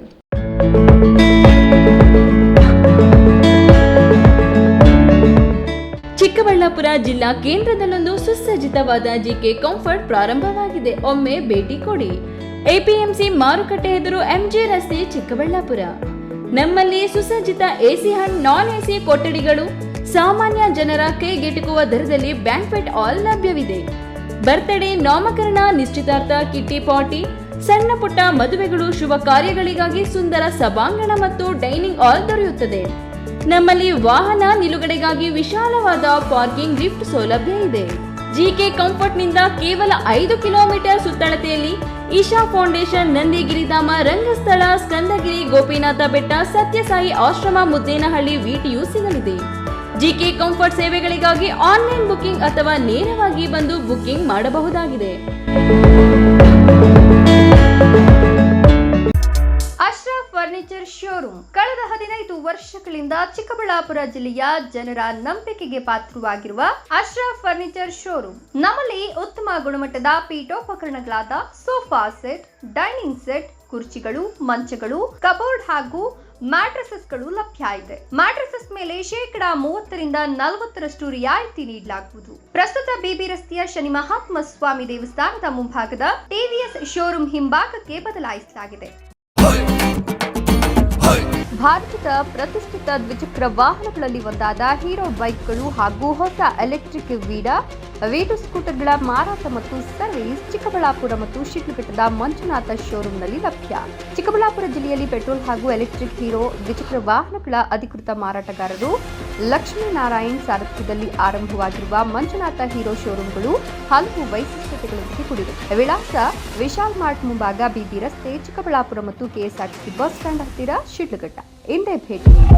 ಚಿಕ್ಕಬಳ್ಳಾಪುರ ಜಿಲ್ಲಾ ಕೇಂದ್ರದಲ್ಲೊಂದು ಸುಸಜ್ಜಿತವಾದ ಜಿಕೆ ಕಂಫರ್ಟ್ ಪ್ರಾರಂಭವಾಗಿದೆ. ಒಮ್ಮೆ ಭೇಟಿ ಕೊಡಿ. ಎಪಿಎಂಸಿ ಮಾರುಕಟ್ಟೆ ಎದುರು ಎಂಜೆ ರಸ್ತೆ ಚಿಕ್ಕಬಳ್ಳಾಪುರ. ನಮ್ಮಲ್ಲಿ ಸುಸಜ್ಜಿತ ಎಸಿ ಹಣ್ ನಾನ್ ಎಸಿ ಕೊಠಡಿಗಳು, ಸಾಮಾನ್ಯ ಜನರ ಕೈಗೆಟುಕುವ ದರದಲ್ಲಿ ಬ್ಯಾಂಕ್ವೆಟ್ ಹಾಲ್ ಲಭ್ಯವಿದೆ. ಬರ್ತ್ಡೇ ನಾಮಕರಣ ನಿಶ್ಚಿತಾರ್ಥ, ಕಿಟ್ಟಿ ಪಾರ್ಟಿ, ಸಣ್ಣ ಪುಟ್ಟ ಮದುವೆಗಳು, ಶುಭ ಕಾರ್ಯಗಳಿಗಾಗಿ ಸುಂದರ ಸಭಾಂಗಣ ಮತ್ತು ಡೈನಿಂಗ್ ಹಾಲ್ ದೊರೆಯುತ್ತದೆ. ನಮ್ಮಲ್ಲಿ ವಾಹನ ನಿಲುಗಡೆಗಾಗಿ ವಿಶಾಲವಾದ ಪಾರ್ಕಿಂಗ್ ಲಿಫ್ಟ್ ಸೌಲಭ್ಯ ಇದೆ. ಜಿಕೆ ಕಂಫರ್ಟ್ನಿಂದ ಕೇವಲ ಐದು ಕಿಲೋಮೀಟರ್ ಸುತ್ತಳತೆಯಲ್ಲಿ ಈಶಾ ಫೌಂಡೇಶನ್ ನಂದಿಗಿರಿಧಾಮ ರಂಗಸ್ಥಳ ಸ್ಕಂದಗಿರಿ ಗೋಪಿನಾಥ ಬೆಟ್ಟ ಸತ್ಯಸಾಯಿ ಆಶ್ರಮ ಮುದ್ದೇನಹಳ್ಳಿ ವಿಟಿಯು ಸಿಗಲಿದೆ. ಜಿಕೆ ಕಂಫರ್ಟ್ ಸೇವೆಗಳಿಗಾಗಿ ಆನ್ಲೈನ್ ಬುಕಿಂಗ್ ಅಥವಾ ನೇರವಾಗಿ ಬಂದು ಬುಕಿಂಗ್ ಮಾಡಬಹುದಾಗಿದೆ. ಫರ್ನಿಚರ್ ಶೋರೂಮ್ ಕಳೆದ ಹದಿನೈದು ವರ್ಷಗಳಿಂದ ಚಿಕ್ಕಬಳ್ಳಾಪುರ ಜಿಲ್ಲೆಯ ಜನರ ನಂಬಿಕೆಗೆ ಪಾತ್ರವಾಗಿರುವ ಅಶ್ರಫ್ ಫರ್ನಿಚರ್ ಶೋರೂಮ್ ನಮ್ಮಲ್ಲಿ ಉತ್ತಮ ಗುಣಮಟ್ಟದ ಪೀಠೋಪಕರಣಗಳಾದ ಸೋಫಾ ಸೆಟ್, ಡೈನಿಂಗ್ ಸೆಟ್, ಕುರ್ಚಿಗಳು, ಮಂಚಗಳು, ಕಬೋರ್ಡ್ ಹಾಗೂ ಮ್ಯಾಟ್ರಸಸ್ಗಳು ಲಭ್ಯ ಇದೆ. ಮ್ಯಾಟ್ರಸಸ್ ಮೇಲೆ ಶೇಕಡ ಮೂವತ್ತರಿಂದ ನಲವತ್ತರಷ್ಟು ರಿಯಾಯಿತಿ ನೀಡಲಾಗುವುದು. ಪ್ರಸ್ತುತ ಬಿಬಿ ರಸ್ತೆಯ ಶನಿ ಮಹಾತ್ಮ ಸ್ವಾಮಿ ದೇವಸ್ಥಾನದ ಮುಂಭಾಗದ ಟಿವಿಎಸ್ ಶೋರೂಮ್ ಹಿಂಭಾಗಕ್ಕೆ ಬದಲಾಯಿಸಲಾಗಿದೆ. ಭಾರತದ ಪ್ರತಿಷ್ಠಿತ ದ್ವಿಚಕ್ರ ವಾಹನಗಳಲ್ಲಿ ಒಂದಾದ ಹೀರೋ ಬೈಕ್ಗಳು ಹಾಗೂ ಹೊಸ ಎಲೆಕ್ಟ್ರಿಕ್ ವೀಡಾ ವೀಡು ಸ್ಕೂಟರ್ಗಳ ಮಾರಾಟ ಮತ್ತು ಸರ್ವಿಸ್ ಚಿಕ್ಕಬಳ್ಳಾಪುರ ಮತ್ತು ಶಿಡ್ಲಘಟ್ಟದ ಮಂಜುನಾಥ ಶೋರೂಂನಲ್ಲಿ ಲಭ್ಯ. ಚಿಕ್ಕಬಳ್ಳಾಪುರ ಜಿಲ್ಲೆಯಲ್ಲಿ ಪೆಟ್ರೋಲ್ ಹಾಗೂ ಎಲೆಕ್ಟ್ರಿಕ್ ಹೀರೋ ದ್ವಿಚಕ್ರ ವಾಹನಗಳ ಅಧಿಕೃತ ಮಾರಾಟಗಾರರು ಲಕ್ಷ್ಮೀನಾರಾಯಣ್ ಸಾರಥ್ಯದಲ್ಲಿ ಆರಂಭವಾಗಿರುವ ಮಂಜುನಾಥ ಹೀರೋ ಶೋರೂಂಗಳು ಹಲವು ವೈಶಿಷ್ಟ್ಯತೆಗಳೊಂದಿಗೆ ಕೂಡಿವೆ. ವಿಳಾಸ ವಿಶಾಲ್ ಮಾರ್ಟ್ ಮುಂಭಾಗ ಬಿಬಿ ರಸ್ತೆ, ಚಿಕ್ಕಬಳ್ಳಾಪುರ ಮತ್ತು ಕೆಎಸ್ಆರ್ಟಿಸಿ ಬಸ್ ಸ್ಟ್ಯಾಂಡ್ ಹತ್ತಿರ, ಶಿಡ್ಲಘಟ್ಟ. ಇಂದೇ ಭೇಟಿ ನೀಡಿ.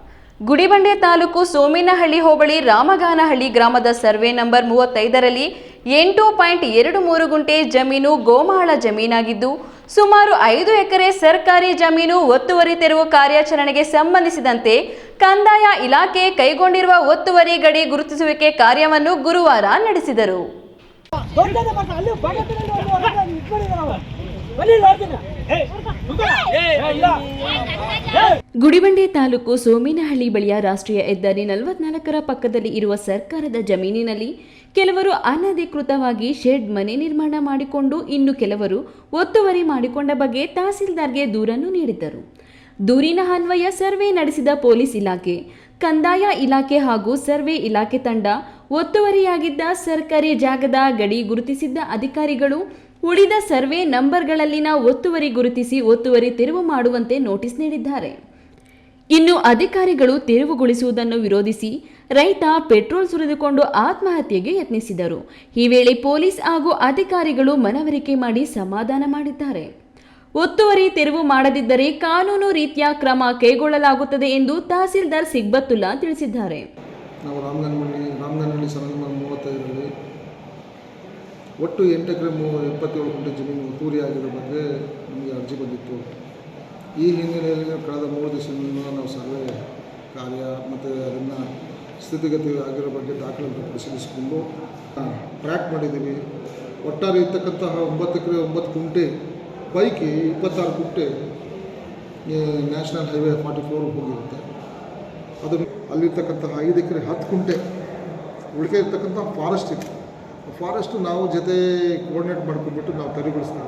ಗುಡಿಬಂಡೆ ತಾಲೂಕು ಸೋಮಿನಹಳ್ಳಿ ಹೋಬಳಿ ರಾಮಗಾನಹಳ್ಳಿ ಗ್ರಾಮದ ಸರ್ವೆ ನಂಬರ್ ಮೂವತ್ತೈದರಲ್ಲಿ ಎಂಟು ಪಾಯಿಂಟ್ ಎರಡು ಮೂರು ಗುಂಟೆ ಜಮೀನು ಗೋಮಾಳ ಜಮೀನಾಗಿದ್ದು, ಸುಮಾರು ಐದು ಎಕರೆ ಸರ್ಕಾರಿ ಜಮೀನು ಒತ್ತುವರಿ ತೆರವು ಕಾರ್ಯಾಚರಣೆಗೆ ಸಂಬಂಧಿಸಿದಂತೆ ಕಂದಾಯ ಇಲಾಖೆ ಕೈಗೊಂಡಿರುವ ಒತ್ತುವರಿ ಗಡಿ ಗುರುತಿಸುವಿಕೆ ಕಾರ್ಯವನ್ನು ಗುರುವಾರ ನಡೆಸಿದರು. ಗುಡಿಬಂಡೆ ತಾಲೂಕು ಸೋಮಿನಹಳ್ಳಿ ಬಳಿಯ ರಾಷ್ಟ್ರೀಯ ಹೆದ್ದಾರಿ ನಲವತ್ನಾಲ್ಕರ ಪಕ್ಕದಲ್ಲಿ ಇರುವ ಸರ್ಕಾರದ ಜಮೀನಿನಲ್ಲಿ ಕೆಲವರು ಅನಧಿಕೃತವಾಗಿ ಶೆಡ್ ಮನೆ ನಿರ್ಮಾಣ ಮಾಡಿಕೊಂಡು ಇನ್ನು ಕೆಲವರು ಒತ್ತುವರಿ ಮಾಡಿಕೊಂಡ ಬಗ್ಗೆ ತಹಸೀಲ್ದಾರ್ಗೆ ದೂರನ್ನು ನೀಡಿದ್ದರು. ದೂರಿನ ಅನ್ವಯ ಸರ್ವೆ ನಡೆಸಿದ ಪೊಲೀಸ್ ಇಲಾಖೆ, ಕಂದಾಯ ಇಲಾಖೆ ಹಾಗೂ ಸರ್ವೆ ಇಲಾಖೆ ತಂಡ ಒತ್ತುವರಿಯಾಗಿದ್ದ ಸರ್ಕಾರಿ ಜಾಗದ ಗಡಿ ಗುರುತಿಸಿದ್ದ ಅಧಿಕಾರಿಗಳು ಉಳಿದ ಸರ್ವೆ ನಂಬರ್ಗಳಲ್ಲಿನ ಒತ್ತುವರಿ ಗುರುತಿಸಿ ಒತ್ತುವರಿ ತೆರವು ಮಾಡುವಂತೆ ನೋಟಿಸ್ ನೀಡಿದ್ದಾರೆ. ಇನ್ನು ಅಧಿಕಾರಿಗಳು ತೆರವುಗೊಳಿಸುವುದನ್ನು ವಿರೋಧಿಸಿ ರೈತ ಪೆಟ್ರೋಲ್ ಸುರಿದುಕೊಂಡು ಆತ್ಮಹತ್ಯೆಗೆ ಯತ್ನಿಸಿದರು. ಈ ವೇಳೆ ಪೊಲೀಸ್ ಹಾಗೂ ಅಧಿಕಾರಿಗಳು ಮನವರಿಕೆ ಮಾಡಿ ಸಮಾಧಾನ ಮಾಡಿದ್ದಾರೆ. ಒತ್ತುವರಿ ತೆರವು ಮಾಡದಿದ್ದರೆ ಕಾನೂನು ರೀತಿಯ ಕ್ರಮ ಕೈಗೊಳ್ಳಲಾಗುತ್ತದೆ ಎಂದು ತಹಸೀಲ್ದಾರ್ ಸಿಗ್ಬತ್ತುಲ್ಲಾ ತಿಳಿಸಿದ್ದಾರೆ ನಾವು ರಾಮಗನಹಳ್ಳಿ ರಾಮಗನಹಳ್ಳಿ ಸರ್ವೆ ನಂಬರ್ ಮೂವತ್ತೈದರಲ್ಲಿ ಒಟ್ಟು ಎಂಟು ಎಕರೆ ಮೂ ಇಪ್ಪತ್ತೇಳು ಗುಂಟೆ ಜಮೀನು ಪೂರಿ ಆಗಿರೋ ಬಗ್ಗೆ ನಮಗೆ ಅರ್ಜಿ ಬಂದಿತ್ತು. ಈ ಹಿನ್ನೆಲೆಯಲ್ಲಿ ಕಳೆದ ಮೂರು ದಿವಸದಿಂದ ನಾವು ಸರ್ವೆ ಕಾರ್ಯ ಮತ್ತು ಅದನ್ನು ಸ್ಥಿತಿಗತಿ ಆಗಿರೋ ಬಗ್ಗೆ ದಾಖಲೆಗಳನ್ನು ಪರಿಶೀಲಿಸಿಕೊಂಡು ಟ್ರ್ಯಾಕ್ ಮಾಡಿದ್ದೀವಿ. ಒಟ್ಟಾರೆ ಇರ್ತಕ್ಕಂತಹ ಒಂಬತ್ತು ಎಕರೆ, ಒಂಬತ್ತು ಗುಂಟೆ ಪೈಕಿ ಇಪ್ಪತ್ತಾರು ಗುಂಟೆ ನ್ಯಾಷನಲ್ ಹೈವೇ ಫಾರ್ಟಿ ಫೋರ್ ಹೋಗಿರುತ್ತೆ. ಅದು ಅಲ್ಲಿರ್ತಕ್ಕಂತಹ ಐದು ಎಕರೆ, ಹತ್ತು ಗುಂಟೆ ಉಳಿಕೆ ಇರ್ತಕ್ಕಂಥ ಫಾರೆಸ್ಟ್ ಇತ್ತು ಫಾರೆಸ್ಟು ನಾವು ಜೊತೆ ಕೋರ್ಡಿನೇಟ್ ಮಾಡ್ಕೊಂಡ್ಬಿಟ್ಟು ನಾವು ತೆರವುಗೊಳಿಸ್ತೀವಿ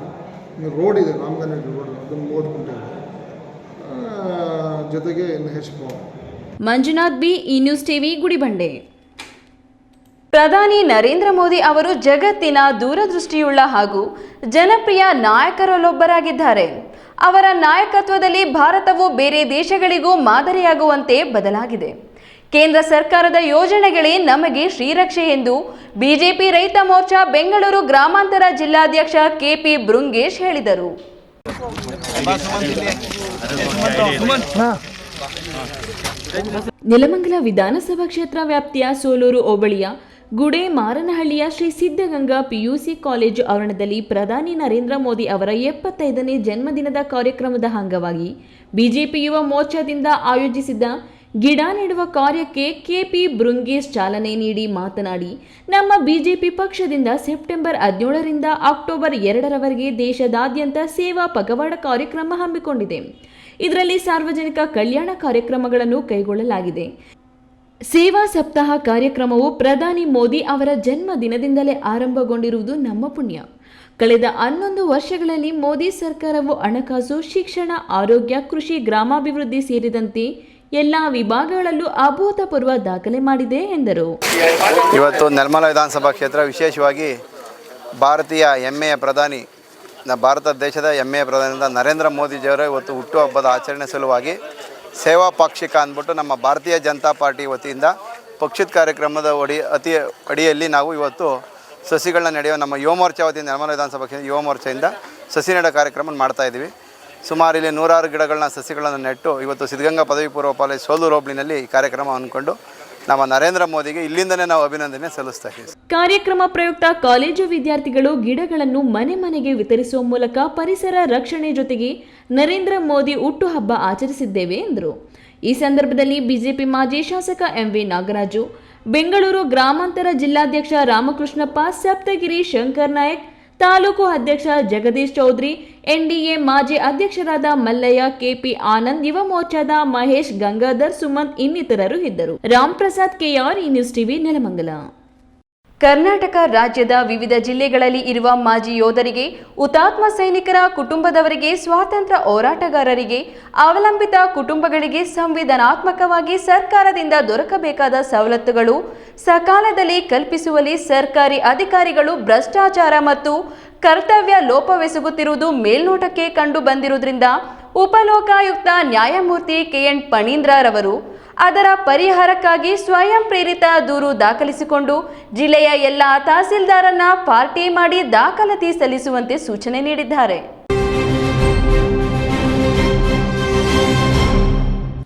ಇನ್ನು ರೋಡ್ ಇದೆ ರಾಮಗನಹಳ್ಳಿ ರೋಡ್, ಅದನ್ನು ಇದೆ ಜೊತೆಗೆ ಇನ್ನು ಹೆಚ್ಚು ಮಂಜುನಾಥ್ ಬಿ, ಈ ನ್ಯೂಸ್ ಟಿವಿ ಗುಡಿಬಂಡೆ. ಪ್ರಧಾನಿ ನರೇಂದ್ರ ಮೋದಿ ಅವರು ಜಗತ್ತಿನ ದೂರದೃಷ್ಟಿಯುಳ್ಳ ಹಾಗೂ ಜನಪ್ರಿಯ ನಾಯಕರಲ್ಲೊಬ್ಬರಾಗಿದ್ದಾರೆ. ಅವರ ನಾಯಕತ್ವದಲ್ಲಿ ಭಾರತವು ಬೇರೆ ದೇಶಗಳಿಗೂ ಮಾದರಿಯಾಗುವಂತೆ ಬದಲಾಗಿದೆ. ಕೇಂದ್ರ ಸರ್ಕಾರದ ಯೋಜನೆಗಳೇ ನಮಗೆ ಶ್ರೀರಕ್ಷೆ ಎಂದು ಬಿಜೆಪಿ ರೈತ ಮೋರ್ಚಾ ಬೆಂಗಳೂರು ಗ್ರಾಮಾಂತರ ಜಿಲ್ಲಾಧ್ಯಕ್ಷ ಕೆಪಿ ಬೃಂಗೇಶ್ ಹೇಳಿದರು. ನೆಲಮಂಗಲ ವಿಧಾನಸಭಾ ಕ್ಷೇತ್ರ ವ್ಯಾಪ್ತಿಯ ಸೋಲೂರು ಹೋಬಳಿಯ ಗುಡೆ ಮಾರನಹಳ್ಳಿಯ ಶ್ರೀ ಸಿದ್ಧಗಂಗಾ ಪಿಯುಸಿ ಕಾಲೇಜು ಆವರಣದಲ್ಲಿ ಪ್ರಧಾನಿ ನರೇಂದ್ರ ಮೋದಿ ಅವರ ಎಪ್ಪತ್ತೈದನೇ ಜನ್ಮದಿನದ ಕಾರ್ಯಕ್ರಮದ ಅಂಗವಾಗಿ ಬಿಜೆಪಿ ಯುವ ಮೋರ್ಚಾದಿಂದ ಆಯೋಜಿಸಿದ್ದ ಗಿಡ ನೆಡುವ ಕಾರ್ಯಕ್ಕೆ ಕೆಪಿ ಬೃಂಗೇಶ್ ಚಾಲನೆ ನೀಡಿ ಮಾತನಾಡಿ, ನಮ್ಮ ಬಿಜೆಪಿ ಪಕ್ಷದಿಂದ ಸೆಪ್ಟೆಂಬರ್ ಹದಿನೇಳರಿಂದ ಅಕ್ಟೋಬರ್ ಎರಡರವರೆಗೆ ದೇಶದಾದ್ಯಂತ ಸೇವಾ ಪಗವಾಡ ಕಾರ್ಯಕ್ರಮ ಹಮ್ಮಿಕೊಂಡಿದೆ. ಇದರಲ್ಲಿ ಸಾರ್ವಜನಿಕ ಕಲ್ಯಾಣ ಕಾರ್ಯಕ್ರಮಗಳನ್ನು ಕೈಗೊಳ್ಳಲಾಗಿದೆ. ಸೇವಾ ಸಪ್ತಾಹ ಕಾರ್ಯಕ್ರಮವು ಪ್ರಧಾನಿ ಮೋದಿ ಅವರ ಜನ್ಮ ದಿನದಿಂದಲೇ ಆರಂಭಗೊಂಡಿರುವುದು ನಮ್ಮ ಪುಣ್ಯ. ಕಳೆದ ಹನ್ನೊಂದು ವರ್ಷಗಳಲ್ಲಿ ಮೋದಿ ಸರ್ಕಾರವು ಹಣಕಾಸು, ಶಿಕ್ಷಣ, ಆರೋಗ್ಯ, ಕೃಷಿ, ಗ್ರಾಮಾಭಿವೃದ್ಧಿ ಸೇರಿದಂತೆ ಎಲ್ಲ ವಿಭಾಗಗಳಲ್ಲೂ ಅಭೂತಪೂರ್ವ ದಾಖಲೆ ಮಾಡಿದೆ ಎಂದರು. ಇವತ್ತು ನಿರ್ಮಲ ವಿಧಾನಸಭಾ ಕ್ಷೇತ್ರ ವಿಶೇಷವಾಗಿ ಭಾರತೀಯ ಹೆಮ್ಮೆಯ ಪ್ರಧಾನಿ ಭಾರತ ದೇಶದ ಹೆಮ್ಮೆಯ ಪ್ರಧಾನಿ ನರೇಂದ್ರ ಮೋದಿಜಿಯವರ ಇವತ್ತು ಹುಟ್ಟುಹಬ್ಬದ ಆಚರಣೆ ಸಲುವಾಗಿ ಸೇವಾ ಪಾಕ್ಷಿಕ ಅಂದ್ಬಿಟ್ಟು ನಮ್ಮ ಭಾರತೀಯ ಜನತಾ ಪಾರ್ಟಿ ವತಿಯಿಂದ ಪಕ್ಷದ ಕಾರ್ಯಕ್ರಮದ ಒಡಿ, ಅತಿ ಅಡಿಯಲ್ಲಿ ನಾವು ಇವತ್ತು ಸಸಿಗಳನ್ನ ನಡೆಯೋ ನಮ್ಮ ಯುವ ಮೋರ್ಚಾ ವತಿಯಿಂದ ನಿರ್ಮಲ ವಿಧಾನಸಭಾ ಕ್ಷೇತ್ರ ಯುವ ಮೋರ್ಚೆಯಿಂದ ಸಸಿ ನೆಡೋ ಕಾರ್ಯಕ್ರಮ ಮಾಡ್ತಾ ಇದ್ದೀವಿ. ಸುಮಾರು ಇಲ್ಲಿ ನೂರಾರು ಗಿಡಗಳನ್ನ ಸಸಿಗಳನ್ನು ನೆಟ್ಟು ಇವತ್ತು ಸಿದ್ಧಗಂಗಾ ಪದವಿ ಪೂರ್ವ ಕಾಲೇಜ್ ಸೋಲೂರು ಹೋಬಳಿನಲ್ಲಿ ಈ ಕಾರ್ಯಕ್ರಮ ಅಂದ್ಕೊಂಡು ನಮ್ಮ ನರೇಂದ್ರ ಮೋದಿಗೆ ಇಲ್ಲಿಂದನೇ ನಾವು ಅಭಿನಂದನೆ ಸಲ್ಲಿಸ್ತಾ ಇದ್ದೀವಿ. ಕಾರ್ಯಕ್ರಮ ಪ್ರಯುಕ್ತ ಕಾಲೇಜು ವಿದ್ಯಾರ್ಥಿಗಳು ಗಿಡಗಳನ್ನು ಮನೆ ಮನೆಗೆ ವಿತರಿಸುವ ಮೂಲಕ ಪರಿಸರ ರಕ್ಷಣೆ ಜೊತೆಗೆ ನರೇಂದ್ರ ಮೋದಿ ಹುಟ್ಟುಹಬ್ಬ ಆಚರಿಸಿದ್ದೇವೆ ಎಂದರು. ಈ ಸಂದರ್ಭದಲ್ಲಿ ಬಿಜೆಪಿ ಮಾಜಿ ಶಾಸಕ ಎಂವಿ ನಾಗರಾಜು, ಬೆಂಗಳೂರು ಗ್ರಾಮಾಂತರ ಜಿಲ್ಲಾಧ್ಯಕ್ಷ ರಾಮಕೃಷ್ಣಪ್ಪ, ಸಪ್ತಗಿರಿ ಶಂಕರ್ ನಾಯಕ್ ತಾಲೂಕು ಅಧ್ಯಕ್ಷ ಜಗದೀಶ್ ಚೌಧರಿ, ಎನ್ಡಿಎ ಮಾಜಿ ಅಧ್ಯಕ್ಷರಾದ ಮಲ್ಲಯ್ಯ, ಕೆಪಿ ಆನಂದ್, ಯುವ ಮೋರ್ಚಾದ ಮಹೇಶ್, ಗಂಗಾಧರ್ ಸುಮಂತ್ ಇನ್ನಿತರರು ಇದ್ದರು. ರಾಮ್ ಪ್ರಸಾದ್ ಕೆಆರ್ ಈ ನ್ಯೂಸ್ ಟಿವಿ, ನೆಲಮಂಗಲ. ಕರ್ನಾಟಕ ರಾಜ್ಯದ ವಿವಿಧ ಜಿಲ್ಲೆಗಳಲ್ಲಿ ಇರುವ ಮಾಜಿ ಯೋಧರಿಗೆ, ಹುತಾತ್ಮ ಸೈನಿಕರ ಕುಟುಂಬದವರಿಗೆ, ಸ್ವಾತಂತ್ರ್ಯ ಹೋರಾಟಗಾರರಿಗೆ, ಅವಲಂಬಿತ ಕುಟುಂಬಗಳಿಗೆ ಸಂವಿಧಾನಾತ್ಮಕವಾಗಿ ಸರ್ಕಾರದಿಂದ ದೊರಕಬೇಕಾದ ಸವಲತ್ತುಗಳು, ಸಕಾಲದಲ್ಲಿ ಕಲ್ಪಿಸುವಲ್ಲಿ ಸರ್ಕಾರಿ ಅಧಿಕಾರಿಗಳು ಭ್ರಷ್ಟಾಚಾರ ಮತ್ತು ಕರ್ತವ್ಯ ಲೋಪವೆಸಗುತ್ತಿರುವುದು ಮೇಲ್ನೋಟಕ್ಕೆ ಕಂಡು ಬಂದಿರುವುದರಿಂದ ಉಪಲೋಕಾಯುಕ್ತ ನ್ಯಾಯಮೂರ್ತಿ ಕೆಎನ್ ಪಣೀಂದ್ರರವರು ಅದರ ಪರಿಹಾರಕ್ಕಾಗಿ ಸ್ವಯಂ ಪ್ರೇರಿತ ದೂರು ದಾಖಲಿಸಿಕೊಂಡು ಜಿಲ್ಲೆಯ ಎಲ್ಲ ತಹಸೀಲ್ದಾರನ್ನ ಪಾರ್ಟಿ ಮಾಡಿ ದಾಖಲಾತಿ ಸಲ್ಲಿಸುವಂತೆ ಸೂಚನೆ ನೀಡಿದ್ದಾರೆ.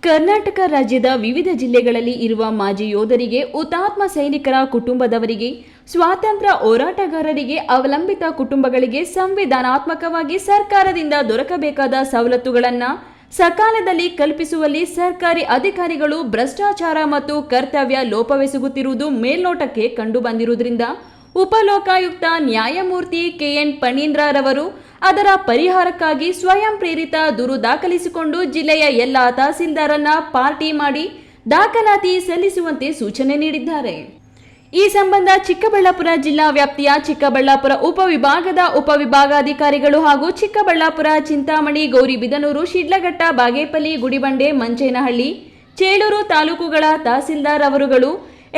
ಕರ್ನಾಟಕ ರಾಜ್ಯದ ವಿವಿಧ ಜಿಲ್ಲೆಗಳಲ್ಲಿ ಇರುವ ಮಾಜಿ ಯೋಧರಿಗೆ ಹುತಾತ್ಮ ಸೈನಿಕರ ಕುಟುಂಬದವರಿಗೆ, ಸ್ವಾತಂತ್ರ್ಯ ಹೋರಾಟಗಾರರಿಗೆ, ಅವಲಂಬಿತ ಕುಟುಂಬಗಳಿಗೆ ಸಂವಿಧಾನಾತ್ಮಕವಾಗಿ ಸರ್ಕಾರದಿಂದ ದೊರಕಬೇಕಾದ ಸವಲತ್ತುಗಳನ್ನು ಸಕಾಲದಲ್ಲಿ ಕಲ್ಪಿಸುವಲ್ಲಿ ಸರ್ಕಾರಿ ಅಧಿಕಾರಿಗಳು ಭ್ರಷ್ಟಾಚಾರ ಮತ್ತು ಕರ್ತವ್ಯ ಲೋಪವೆಸಗುತ್ತಿರುವುದು ಮೇಲ್ನೋಟಕ್ಕೆ ಕಂಡುಬಂದಿರುವುದರಿಂದ ಉಪಲೋಕಾಯುಕ್ತ ನ್ಯಾಯಮೂರ್ತಿ ಕೆಎನ್ ಪಣೀಂದ್ರರವರು ಅದರ ಪರಿಹಾರಕ್ಕಾಗಿ ಸ್ವಯಂ ಪ್ರೇರಿತ ದೂರು ದಾಖಲಿಸಿಕೊಂಡು ಜಿಲ್ಲೆಯ ಎಲ್ಲ ತಹಸೀಲ್ದಾರನ್ನ ಪಾರ್ಟಿ ಮಾಡಿ ದಾಖಲಾತಿ ಸಲ್ಲಿಸುವಂತೆ ಸೂಚನೆ ನೀಡಿದ್ದಾರೆ. ಈ ಸಂಬಂಧ ಚಿಕ್ಕಬಳ್ಳಾಪುರ ಜಿಲ್ಲಾ ವ್ಯಾಪ್ತಿಯ ಚಿಕ್ಕಬಳ್ಳಾಪುರ ಉಪವಿಭಾಗದ ಉಪವಿಭಾಗಾಧಿಕಾರಿಗಳು ಹಾಗೂ ಚಿಕ್ಕಬಳ್ಳಾಪುರ ಚಿಂತಾಮಣಿ ಗೌರಿಬಿದನೂರು ಶಿಡ್ಲಘಟ್ಟ ಬಾಗೇಪಲ್ಲಿ ಗುಡಿಬಂಡೆ ಮಂಚೇನಹಳ್ಳಿ ಚೇಳೂರು ತಾಲೂಕುಗಳ ತಹಸೀಲ್ದಾರ್ ಅವರುಗಳು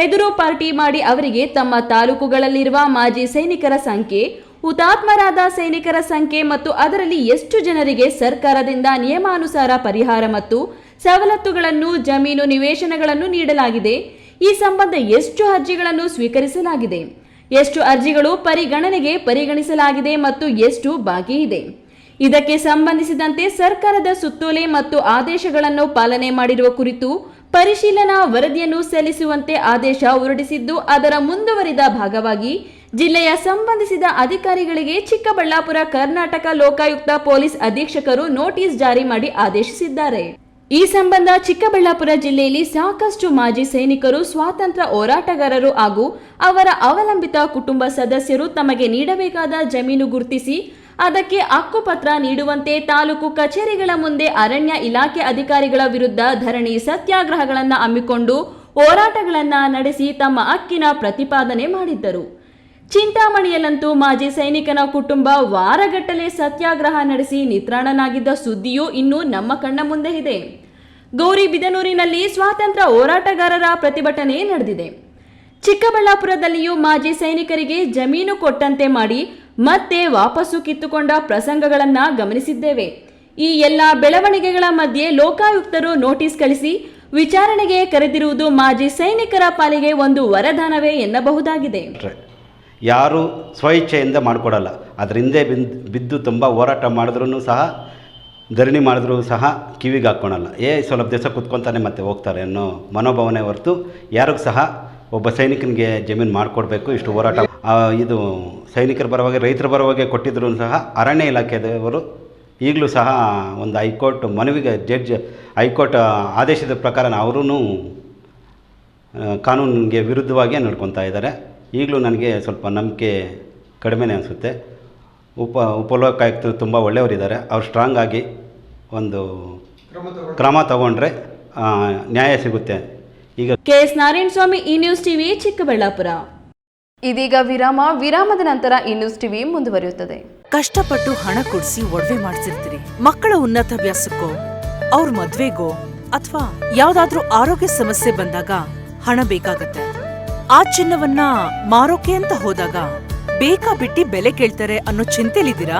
ಎದುರು ಪಾರ್ಟಿ ಮಾಡಿ ಅವರಿಗೆ ತಮ್ಮ ತಾಲೂಕುಗಳಲ್ಲಿರುವ ಮಾಜಿ ಸೈನಿಕರ ಸಂಖ್ಯೆ, ಹುತಾತ್ಮರಾದ ಸೈನಿಕರ ಸಂಖ್ಯೆ ಮತ್ತು ಅದರಲ್ಲಿ ಎಷ್ಟು ಜನರಿಗೆ ಸರ್ಕಾರದಿಂದ ನಿಯಮಾನುಸಾರ ಪರಿಹಾರ ಮತ್ತು ಸವಲತ್ತುಗಳನ್ನು, ಜಮೀನು ನಿವೇಶನಗಳನ್ನು ನೀಡಲಾಗಿದೆ. ಈ ಸಂಬಂಧ ಎಷ್ಟು ಅರ್ಜಿಗಳನ್ನು ಸ್ವೀಕರಿಸಲಾಗಿದೆ? ಎಷ್ಟು ಅರ್ಜಿಗಳು ಪರಿಗಣನೆಗೆ ಪರಿಗಣಿಸಲಾಗಿದೆ ಮತ್ತು ಎಷ್ಟು ಬಾಕಿ ಇದೆ? ಇದಕ್ಕೆ ಸಂಬಂಧಿಸಿದಂತೆ ಸರ್ಕಾರದ ಸುತ್ತೋಲೆ ಮತ್ತು ಆದೇಶಗಳನ್ನು ಪಾಲನೆ ಮಾಡಿರುವ ಕುರಿತು ಪರಿಶೀಲನಾ ವರದಿಯನ್ನು ಸಲ್ಲಿಸುವಂತೆ ಆದೇಶ ಹೊರಡಿಸಿದ್ದು, ಅದರ ಮುಂದುವರಿದ ಭಾಗವಾಗಿ ಜಿಲ್ಲೆಯ ಸಂಬಂಧಿಸಿದ ಅಧಿಕಾರಿಗಳಿಗೆ ಚಿಕ್ಕಬಳ್ಳಾಪುರ ಕರ್ನಾಟಕ ಲೋಕಾಯುಕ್ತ ಪೊಲೀಸ್ ಅಧೀಕ್ಷಕರು ನೋಟಿಸ್ ಜಾರಿ ಮಾಡಿ ಆದೇಶಿಸಿದ್ದಾರೆ. ಈ ಸಂಬಂಧ ಚಿಕ್ಕಬಳ್ಳಾಪುರ ಜಿಲ್ಲೆಯಲ್ಲಿ ಸಾಕಷ್ಟು ಮಾಜಿ ಸೈನಿಕರು, ಸ್ವಾತಂತ್ರ್ಯ ಹೋರಾಟಗಾರರು ಹಾಗೂ ಅವರ ಅವಲಂಬಿತ ಕುಟುಂಬ ಸದಸ್ಯರು ತಮಗೆ ನೀಡಬೇಕಾದ ಜಮೀನು ಗುರುತಿಸಿ, ಅದಕ್ಕೆ ಹಕ್ಕುಪತ್ರ ನೀಡುವಂತೆ ತಾಲೂಕು ಕಚೇರಿಗಳ ಮುಂದೆ ಅರಣ್ಯ ಇಲಾಖೆ ಅಧಿಕಾರಿಗಳ ವಿರುದ್ಧ ಧರಣಿ ಸತ್ಯಾಗ್ರಹಗಳನ್ನು ಹಮ್ಮಿಕೊಂಡು ಹೋರಾಟಗಳನ್ನು ನಡೆಸಿ ತಮ್ಮ ಹಕ್ಕಿನ ಪ್ರತಿಪಾದನೆ ಮಾಡಿದ್ದರು. ಚಿಂತಾಮಣಿಯಲ್ಲಂತೂ ಮಾಜಿ ಸೈನಿಕನ ಕುಟುಂಬ ವಾರಗಟ್ಟಲೆ ಸತ್ಯಾಗ್ರಹ ನಡೆಸಿ ನಿತ್ರಾಣನಾಗಿದ್ದ ಸುದ್ದಿಯೂ ಇನ್ನೂ ನಮ್ಮ ಕಣ್ಣ ಮುಂದೆ ಇದೆ. ಗೌರಿಬಿದನೂರಿನಲ್ಲಿ ಸ್ವಾತಂತ್ರ್ಯ ಹೋರಾಟಗಾರರ ಪ್ರತಿಭಟನೆ ನಡೆದಿದೆ. ಚಿಕ್ಕಬಳ್ಳಾಪುರದಲ್ಲಿಯೂ ಮಾಜಿ ಸೈನಿಕರಿಗೆ ಜಮೀನು ಕೊಟ್ಟಂತೆ ಮಾಡಿ ಮತ್ತೆ ವಾಪಸ್ಸು ಕಿತ್ತುಕೊಂಡ ಪ್ರಸಂಗಗಳನ್ನು ಗಮನಿಸಿದ್ದೇವೆ. ಈ ಎಲ್ಲ ಬೆಳವಣಿಗೆಗಳ ಮಧ್ಯೆ ಲೋಕಾಯುಕ್ತರು ನೋಟಿಸ್ ಕಳಿಸಿ ವಿಚಾರಣೆಗೆ ಕರೆದಿರುವುದು ಮಾಜಿ ಸೈನಿಕರ ಪಾಲಿಗೆ ಒಂದು ವರದಾನವೇ ಎನ್ನಬಹುದಾಗಿದೆ. ಯಾರು ಸ್ವಇಚ್ಛೆಯಿಂದ ಮಾಡಿಕೊಡಲ್ಲ. ಅದ್ರ ಹಿಂದೆ ಬಿದ್ದು ಬಿದ್ದು ತುಂಬ ಹೋರಾಟ ಮಾಡಿದ್ರೂ ಸಹ ಧರಣಿ ಮಾಡಿದ್ರೂ ಸಹ ಕಿವಿಗೆ ಹಾಕ್ಕೊಳಲ್ಲ. ಏ, ಸ್ವಲ್ಪ ದಿವಸ ಕೂತ್ಕೊತಾನೆ ಮತ್ತೆ ಹೋಗ್ತಾರೆ ಅನ್ನೋ ಮನೋಭಾವನೆ ಹೊರತು ಯಾರಿಗೂ ಸಹ ಒಬ್ಬ ಸೈನಿಕನಿಗೆ ಜಮೀನು ಮಾಡಿಕೊಡ್ಬೇಕು, ಇಷ್ಟು ಹೋರಾಟ ಇದು ಸೈನಿಕರ ಪರವಾಗಿ ರೈತರ ಪರವಾಗಿ ಕೊಟ್ಟಿದ್ರು ಸಹ ಅರಣ್ಯ ಇಲಾಖೆಯವರು ಈಗಲೂ ಸಹ ಒಂದು ಹೈಕೋರ್ಟ್ ಮನವಿಗೆ ಜಡ್ಜ್ ಹೈಕೋರ್ಟ್ ಆದೇಶದ ಪ್ರಕಾರ ಅವರೂ ಕಾನೂನಿಗೆ ವಿರುದ್ಧವಾಗಿ ನಡ್ಕೊತಾ ಇದ್ದಾರೆ. ಈಗಲೂ ನನಗೆ ಸ್ವಲ್ಪ ನಂಬಿಕೆ ಕಡಿಮೆನೇ ಅನಿಸುತ್ತೆ. ಉಪ, ಉಪಲೋಕಾಯುಕ್ತರು ತುಂಬ ಒಳ್ಳೆಯವರಿದ್ದಾರೆ. ಅವ್ರು ಸ್ಟ್ರಾಂಗ್ ಆಗಿ ಒಂದು ಕ್ರಮ ತಗೊಂಡ್ರೆ? ಆ, ನ್ಯಾಯ ಸಿಗುತ್ತೆ. ಈಗ ಕೆ ಎಸ್ ನಾರಾಯಣ ಸ್ವಾಮಿ ಈ ನ್ಯೂಸ್ ಟಿವಿ ಚಿಕ್ಕಬಳ್ಳಾಪುರ. ಇದೀಗ ವಿರಾಮ. ವಿರಾಮದ ನಂತರ ಈ ನ್ಯೂಸ್ ಟಿವಿ ಮುಂದುವರಿಯುತ್ತದೆ. ಕಷ್ಟಪಟ್ಟು ಹಣ ಕೊಡಿಸಿ ಒಡವೆ ಮಾಡಿಸಿರ್ತೀರಿ. ಮಕ್ಕಳ ಉನ್ನತಾಭ್ಯಾಸಕ್ಕೋ ಅವ್ರ ಮದ್ವೆಗೋ ಅಥವಾ ಯಾವ್ದಾದ್ರೂ ಆರೋಗ್ಯ ಸಮಸ್ಯೆ ಬಂದಾಗ ಹಣ ಬೇಕಾಗತ್ತೆ. ಆ ಚಿನ್ನವನ್ನ ಮಾರೋಕೆ ಅಂತ ಹೋದಾಗ ಬೇಕಾ ಬಿಟ್ಟಿ ಬೆಲೆ ಕೇಳ್ತಾರೆ ಅನ್ನೋ ಚಿಂತೆಲಿದ್ದೀರಾ?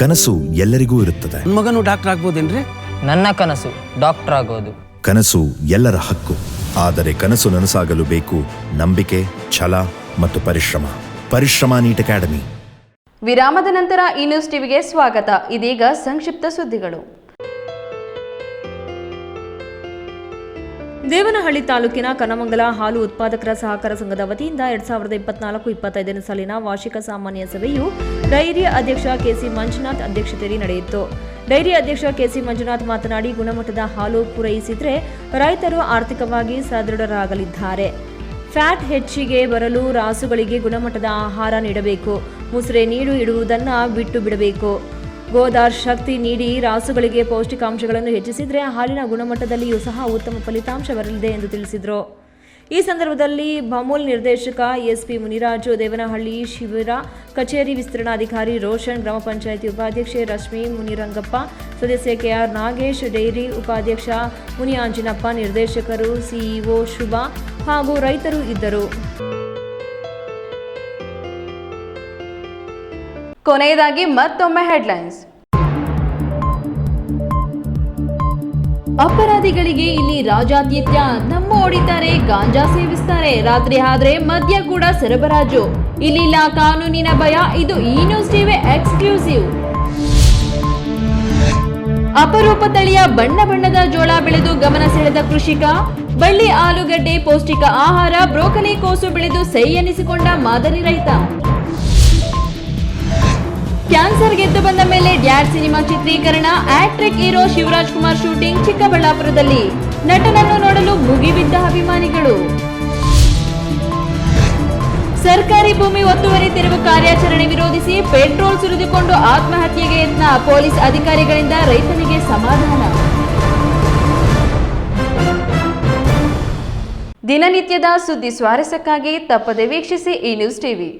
ಕನಸು ಎಲ್ಲರಿಗೂ ಇರುತ್ತದೆ. ಮಗನು ಡಾಕ್ಟರ್ ಆಗ್ಬೋದೇನ್ರಿ? ನನ್ನ ಕನಸು ಡಾಕ್ಟರ್ ಆಗೋದು. ಕನಸು ಎಲ್ಲರ ಹಕ್ಕು. ಆದರೆ ಕನಸು ನನಸಾಗಲು ಬೇಕು ನಂಬಿಕೆ ಛಲ ಮತ್ತು ಪರಿಶ್ರಮ. ಪರಿಶ್ರಮ ನೀಟ್ ಅಕಾಡೆಮಿ. ವಿರಾಮದ ನಂತರ ಈ ನ್ಯೂಸ್ ಟಿವಿಗೆ ಸ್ವಾಗತ. ಇದೀಗ ಸಂಕ್ಷಿಪ್ತ ಸುದ್ದಿಗಳು. ದೇವನಹಳ್ಳಿ ತಾಲೂಕಿನ ಕನಮಂಗಲ ಹಾಲು ಉತ್ಪಾದಕರ ಸಹಕಾರ ಸಂಘದ ವತಿಯಿಂದ ಎರಡ್ ಸಾವಿರದ ಇಪ್ಪತ್ನಾಲ್ಕು ಇಪ್ಪತ್ತೈದನೇ ಸಾಲಿನ ವಾರ್ಷಿಕ ಸಾಮಾನ್ಯ ಸಭೆಯು ಡೈರಿ ಅಧ್ಯಕ್ಷ ಕೆಸಿ ಮಂಜುನಾಥ್ ಅಧ್ಯಕ್ಷತೆಯಲ್ಲಿ ನಡೆಯಿತು. ಡೈರಿ ಅಧ್ಯಕ್ಷ ಕೆಸಿ ಮಂಜುನಾಥ್ ಮಾತನಾಡಿ, ಗುಣಮಟ್ಟದ ಹಾಲು ಪೂರೈಸಿದರೆ ರೈತರು ಆರ್ಥಿಕವಾಗಿ ಸದೃಢರಾಗಲಿದ್ದಾರೆ. ಫ್ಯಾಟ್ ಹೆಚ್ಚಿಗೆ ಬರಲು ರಾಸುಗಳಿಗೆ ಗುಣಮಟ್ಟದ ಆಹಾರ ನೀಡಬೇಕು. ಮುಸುರೆ ನೀರು ಇಡುವುದನ್ನು ಬಿಟ್ಟು ಬಿಡಬೇಕು. ಗೋದಾರ್ ಶಕ್ತಿ ನೀಡಿ ರಾಸುಗಳಿಗೆ ಪೌಷ್ಟಿಕಾಂಶಗಳನ್ನು ಹೆಚ್ಚಿಸಿದರೆ ಹಾಲಿನ ಗುಣಮಟ್ಟದಲ್ಲಿಯೂ ಸಹ ಉತ್ತಮ ಫಲಿತಾಂಶ ಬರಲಿದೆ ಎಂದು ತಿಳಿಸಿದರು. ಈ ಸಂದರ್ಭದಲ್ಲಿ ಬಮೂಲ್ ನಿರ್ದೇಶಕ ಎಸ್ಪಿ ಮುನಿರಾಜು, ದೇವನಹಳ್ಳಿ ಶಿಬಿರ ಕಚೇರಿ ವಿಸ್ತರಣಾಧಿಕಾರಿ ರೋಷನ್, ಗ್ರಾಮ ಪಂಚಾಯಿತಿ ಉಪಾಧ್ಯಕ್ಷೆ ರಶ್ಮಿ ಮುನಿರಂಗಪ್ಪ, ಸದಸ್ಯ ಕೆಆರ್ ನಾಗೇಶ್, ಡೈರಿ ಉಪಾಧ್ಯಕ್ಷ ಆಂಜಿನಪ್ಪ ನಿರ್ದೇಶಕರು ಸಿಇಒ ಶುಭ ಹಾಗೂ ರೈತರು ಇದ್ದರು. ಕೊನೆಯದಾಗಿ ಮತ್ತೊಮ್ಮೆ ಹೆಡ್ಲೈನ್ಸ್ ಅಪರಾಧಿಗಳಿಗೆ ಇಲ್ಲಿ ರಾಜಾದ್ಯತ್ಯ ನಮ್ಮ ಹೊಡಿತಾರೆ ಗಾಂಜಾ ಸೇವಿಸ್ತಾರೆ. ರಾತ್ರಿ ಆದ್ರೆ ಮದ್ಯ ಕೂಡ ಸರಬರಾಜು. ಇಲ್ಲಿಲ್ಲ ಕಾನೂನಿನ ಭಯ, ಇದು ಈ ನ್ಯೂಸ್ ಟಿವಿ ಎಕ್ಸ್ಕ್ಲೂಸಿವ್ ಅಪರೂಪ ತಳಿಯ ಬಣ್ಣ ಬಣ್ಣದ ಜೋಳ ಬೆಳೆದು ಗಮನ ಸೆಳೆದ ಕೃಷಿಕ, ಬಳ್ಳಿ, ಆಲೂಗಡ್ಡೆ, ಪೌಷ್ಟಿಕ ಆಹಾರ, ಬ್ರೋಕಲಿ, ಕೋಸು ಬೆಳೆದು ಸೈ ಎನಿಸಿಕೊಂಡ ಮಾದರಿ ರೈತ. ಕ್ಯಾನ್ಸರ್ ಗೆದ್ದು ಬಂದ ಮೇಲೆ ಡ್ಯಾಡ್ ಸಿನಿಮಾ ಚಿತ್ರೀಕರಣ ಆಕ್ಟ್ರಿಕ್ ಹೀರೋ ಶಿವರಾಜ್ ಕುಮಾರ್ ಶೂಟಿಂಗ್ ಚಿಕ್ಕಬಳ್ಳಾಪುರದಲ್ಲಿ. ನಟನನ್ನು ನೋಡಲು ಮುಗಿಬಿದ್ದ ಅಭಿಮಾನಿಗಳು. ಸರ್ಕಾರಿ ಭೂಮಿ ಒತ್ತುವರಿ ತೆರವು ಕಾರ್ಯಾಚರಣೆ ವಿರೋಧಿಸಿ ಪೆಟ್ರೋಲ್ ಸುರಿದುಕೊಂಡು ಆತ್ಮಹತ್ಯೆಗೆ ಯತ್ನ ಪೊಲೀಸ್ ಅಧಿಕಾರಿಗಳಿಂದ ರೈತನಿಗೆ ಸಮಾಧಾನ. ದಿನನಿತ್ಯದ ಸುದ್ದಿ ಸ್ವಾರಸ್ಯಕ್ಕಾಗಿ ತಪ್ಪದೆ ವೀಕ್ಷಿಸಿ ಈ ನ್ಯೂಸ್ ಟಿವಿ.